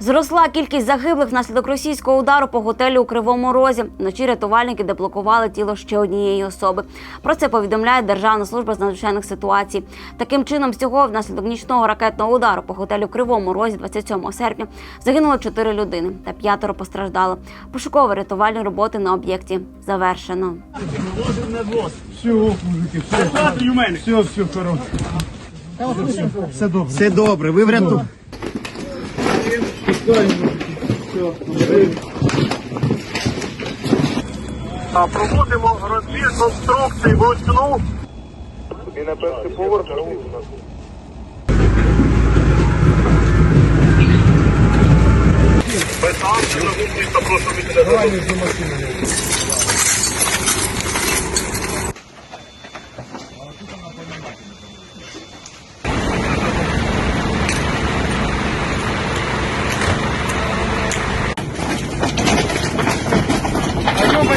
Зросла кількість загиблих внаслідок російського удару по готелю у Кривому Розі. Вночі рятувальники деблокували тіло ще однієї особи. Про це повідомляє Державна служба з надзвичайних ситуацій. Таким чином, всього внаслідок нічного ракетного удару по готелю в Кривому Розі 27 серпня загинуло чотири людини та п'ятеро постраждало. Пошуково-рятувальні роботи на об'єкті завершено. Все, мужики, все. Все, все. Все добре. Все добре, ви вряту. Проводимо розбір конструкцій вручну. І на перший поверх. Питання на вулицю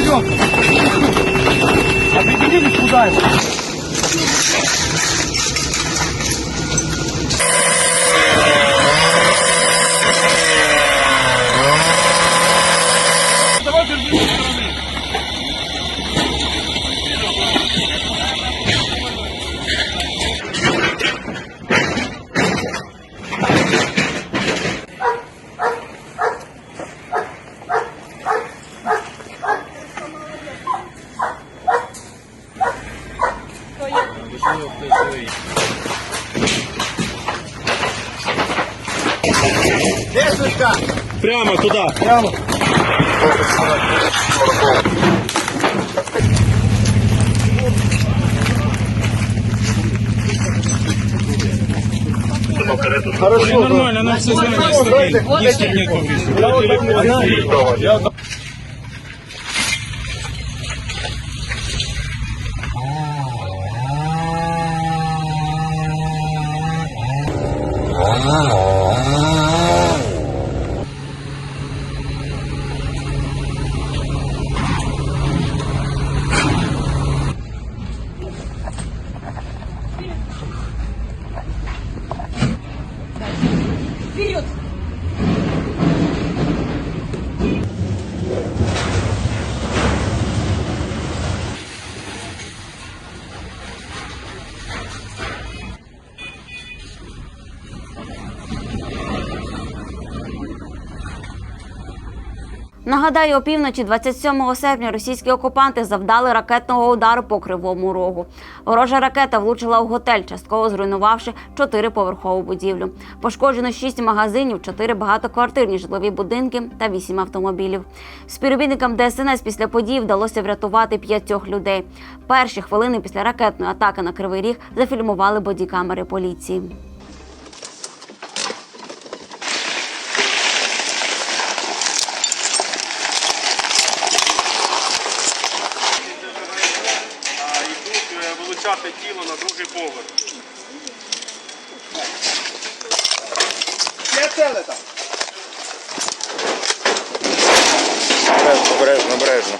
просто Определились, куда машинами. Давай, пойдем. Прямо туди. Прямо. Хорошо. Нормально, нам все знаю, стоит. Есть нет повреждений. Wow. Нагадаю, опівночі 27 серпня російські окупанти завдали ракетного удару по кривому рогу. Ворожа ракета влучила у готель, частково зруйнувавши чотириповерхову будівлю. Пошкоджено шість магазинів, чотири багатоквартирні житлові будинки та вісім автомобілів. Співробітникам ДСНС після подій вдалося врятувати п'ятьох людей. Перші хвилини після ракетної атаки на Кривий Ріг зафільмували бодікамери поліції. Е, тіло на другий поверх. Обережно, обережно.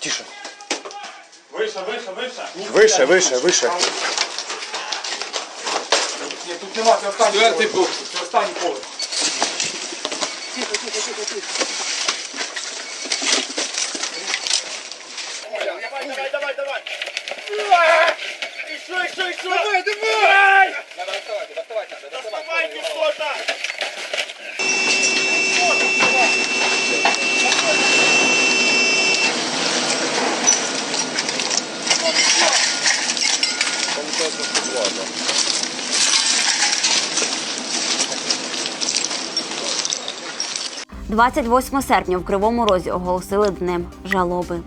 Тише. Вище, вище, вище. Вище, вище, вище. Ні, тут нема, це останній поверх. Це останній поверх. Давай, давай, давай. Еще, еще, еще. Давай, давай. Давай, доставайте, доставайте. Доставайте что-то. – 28 серпня в Кривому Розі оголосили днем жалоби.